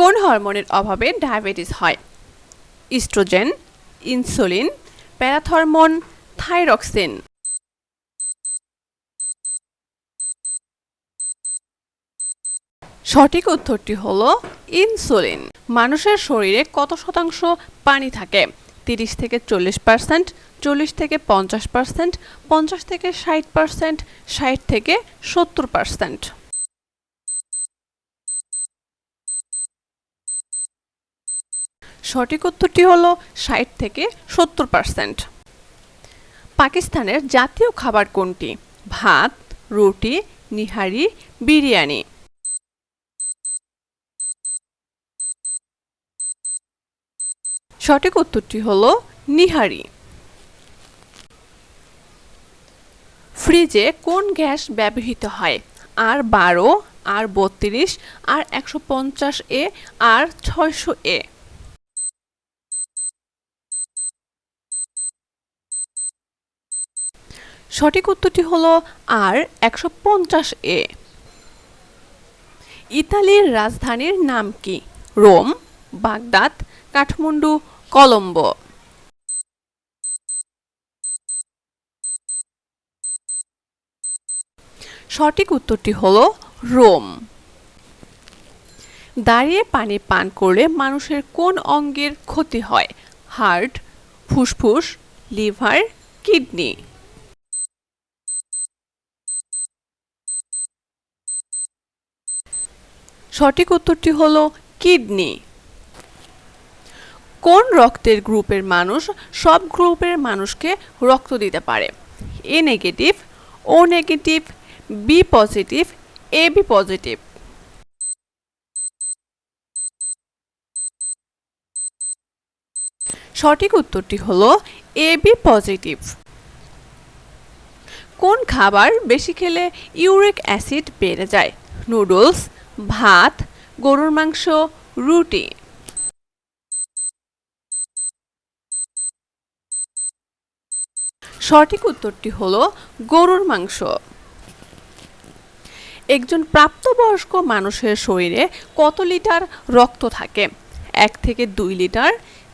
কোন হরমোনের অভাবে ডায়াবেটিস হয়? Estrogen, insulin, parathormone, thyroxine. সঠিক উত্তরটি হল ইনসুলিন। মানুষের শরীরে কত শতাংশ পানি থাকে? তিরিশ থেকে চল্লিশ পার্সেন্ট, চল্লিশ থেকে পঞ্চাশ পার্সেন্ট, পঞ্চাশ থেকে ষাট পার্সেন্ট, ষাট থেকে সত্তর পার্সেন্ট। সঠিক উত্তরটি হলো ষাট থেকে সত্তর পার্সেন্ট পাকিস্তানের জাতীয় খাবার কোনটি? ভাত, রুটি, নিহারি, বিরিয়ানি। সঠিক উত্তরটি হলো নিহারি। ফ্রিজে কোন গ্যাস ব্যবহৃত হয়? আর বারো, আর বত্রিশ, আর একশো পঞ্চাশ এ, আর ছয়শো এ। সঠিক উত্তরটি হলো আর একশো পঞ্চাশ এ। ইতালির রাজধানীর নাম কি? Rome, Baghdad, Kathmandu, Colombo. সঠিক উত্তরটি হলো রোম। দাঁড়িয়ে পানি পান করলে মানুষের কোন অঙ্গের ক্ষতি হয়? হার্ট, ফুসফুস, লিভার, কিডনি। সঠিক উত্তরটি হলো কিডনি। কোন রক্তের গ্রুপের মানুষ সব গ্রুপের মানুষকে রক্ত দিতে পারে? A negative, O negative, B positive, A B positive. সঠিক উত্তরটি হলো এ বি পজিটিভ। কোন খাবার বেশি খেলে ইউরিক অ্যাসিড বেড়ে যায়? নুডলস ভাত, গরুর মাংস, রুটি। সঠিক উত্তরটি হলো গরুর মাংস। একজন প্রাপ্তবয়স্ক মানুষের শরীরে কত লিটার রক্ত থাকে? এক থেকে দুই লিটার,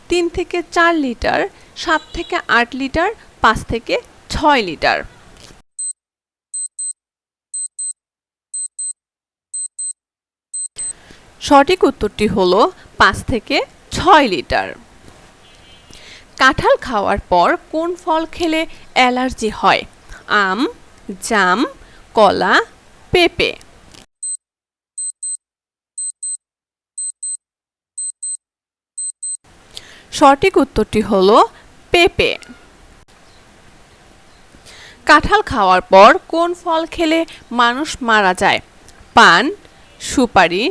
তিন থেকে চার লিটার, সাত থেকে আট লিটার, পাঁচ থেকে ছয় লিটার। সঠিক উত্তরটি হলো পাঁচ থেকে ছয় লিটার। কাঁঠাল খাওয়ার পর কোন ফল খেলে অ্যালার্জি হয়? আম, জাম, কলা, পেঁপে। সঠিক উত্তরটি হলো পেঁপে। কাঁঠাল খাওয়ার পর কোন ফল খেলে মানুষ মারা যায়? পান, সুপারি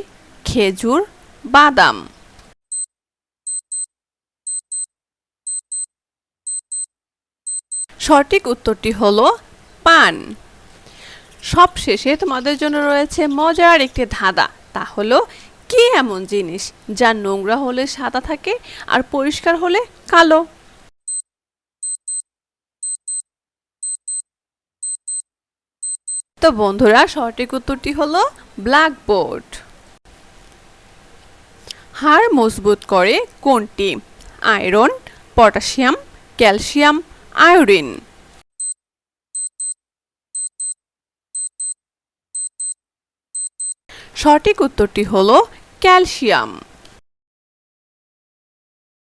খেজুর, বাদাম। সঠিক উত্তরটি হলো পান। সবশেষে তোমাদের জন্য রয়েছে মজার একটি ধাঁধা। তা হলো, কি এমন জিনিস যা নোংরা হলে সাদা থাকে আর পরিষ্কার হলে কালো? তো বন্ধুরা, সঠিক উত্তরটি হলো ব্ল্যাকবোর্ড। হাড় মজবুত করে কোনটি? Iron potassium calcium iodine. সঠিক উত্তরটি হলো ক্যালসিয়াম।